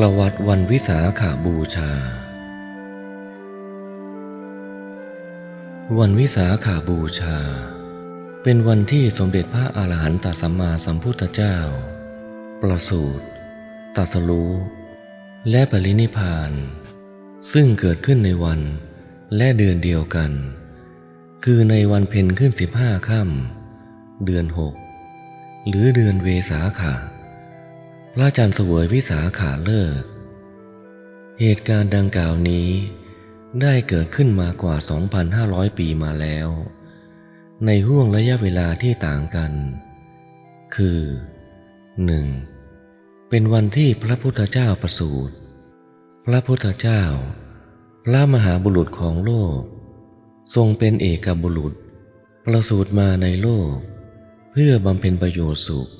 ประวัติวันวิสาขาบูชา วันวิสาขาบูชา เป็นวันที่สมเด็จพระอาหารหันตสัมมาสัมพุทธเจ้า ประสูติตัสรู้และปรินิพาน ซึ่งเกิดขึ้นในวันและเดือนเดียวกัน คือในวันเพ็ญขึ้นสิบห้าค่ำเดือนหกหรือเดือนเวสาขา พระจันทร์เสวยวิสาขาเลิก เหตุการณ์ดังกล่าวนี้ได้เกิดขึ้นมากว่า 2,500 ปีมาแล้ว ในห่วงระยะเวลาที่ต่างกัน คือ 1. เป็นวันที่พระพุทธเจ้าประสูติพระพุทธเจ้า พระมหาบุรุษของโลก ทรงเป็นเอกบุรุษ ประสูติมาในโลก เพื่อบำเพ็ญประโยชน์สุข